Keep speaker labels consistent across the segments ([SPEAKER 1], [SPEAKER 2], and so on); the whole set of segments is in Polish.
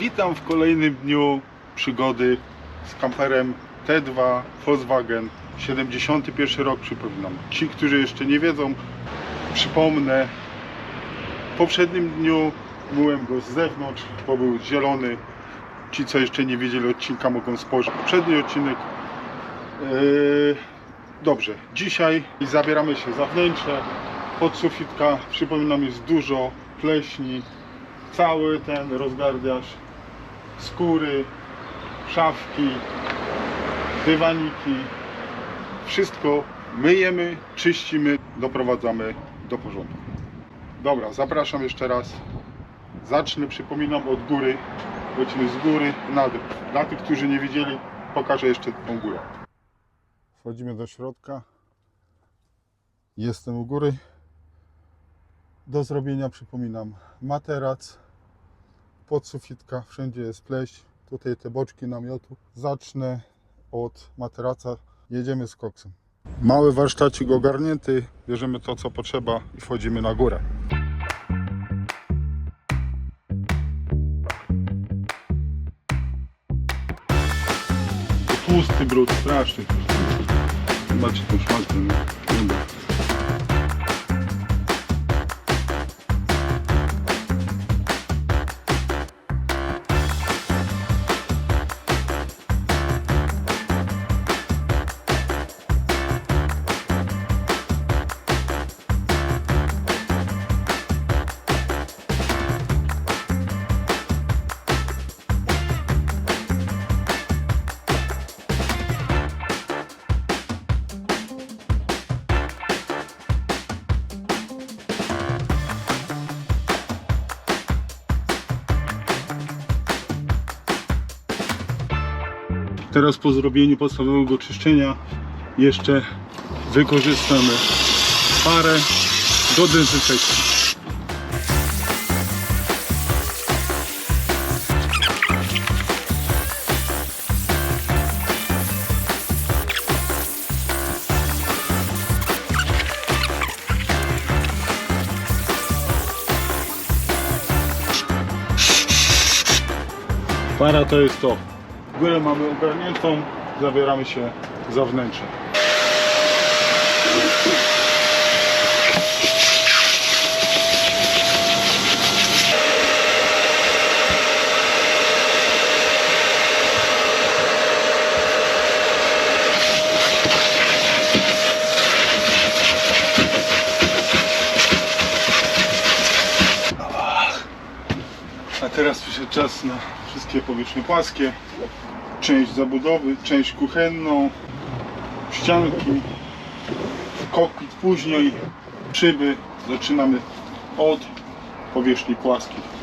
[SPEAKER 1] Witam w kolejnym dniu przygody z kamperem T2 Volkswagen 71 rok przypominam. Ci, którzy jeszcze nie wiedzą, przypomnę w poprzednim dniu myłem go z zewnątrz, bo był zielony. Ci, co jeszcze nie widzieli odcinka, mogą spojrzeć. Poprzedni odcinek. Yy, Dobrze, dzisiaj zabieramy się za wnętrze. Pod sufitka, przypominam, jest dużo pleśni. Cały ten rozgardiasz skóry, szafki, dywaniki. Wszystko myjemy, czyścimy, doprowadzamy do porządku. Dobra, zapraszam jeszcze raz. Zacznę, przypominam, od góry. Lecimy z góry na dół. Dla tych, którzy nie widzieli, pokażę jeszcze tą górę. Wchodzimy do środka. Jestem u góry. Do zrobienia przypominam materac, podsufitka, wszędzie jest pleść. Tutaj te boczki namiotu. Zacznę od materaca. Jedziemy z koksem. Mały warsztacik ogarnięty. Bierzemy to co potrzeba i wchodzimy na górę. Tłusty brud, straszny. Macie tą szmatkę. nie? Teraz po zrobieniu podstawowego czyszczenia jeszcze wykorzystamy parę do dezynfekcji. Para to jest to. Górę mamy ogarniętą, zabieramy się za wnętrze. Teraz przyszedł czas na wszystkie powierzchnie płaskie część zabudowy, część kuchenną, ścianki, kokpit później, szyby. Zaczynamy od powierzchni płaskich.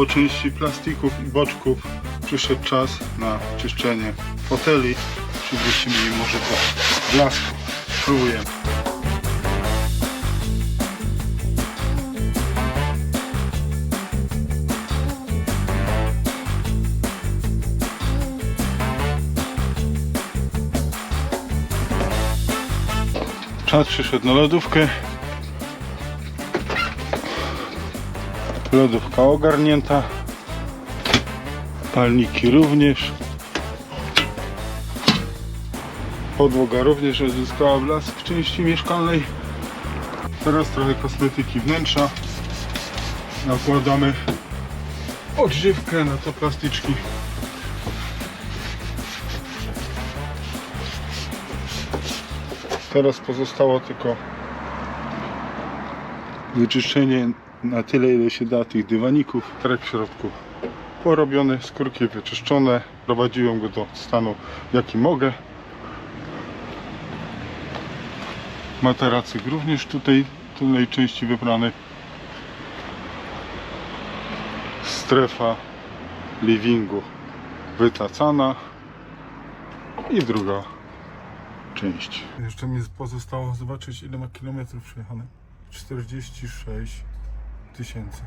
[SPEAKER 1] Po części plastików i boczków przyszedł czas na czyszczenie foteli. Przywrócimy im może to blask. Spróbujemy. Czas przyszedł na lodówkę. Lodówka ogarnięta. Palniki również. Podłoga również odzyskała blask w części mieszkalnej. Teraz trochę kosmetyki wnętrza. Nakładamy odżywkę na to plastyczki. Teraz pozostało tylko wyczyszczenie na tyle ile się da tych dywaników. Terek w środku porobiony, skórki wyczyszczone. Prowadziłem go do stanu jaki mogę. Materacyk również tutaj tylnej części wybrany. Strefa livingu wytacana i druga część. Jeszcze mi pozostało zobaczyć ile ma kilometrów przejechane. 46 tysięcy.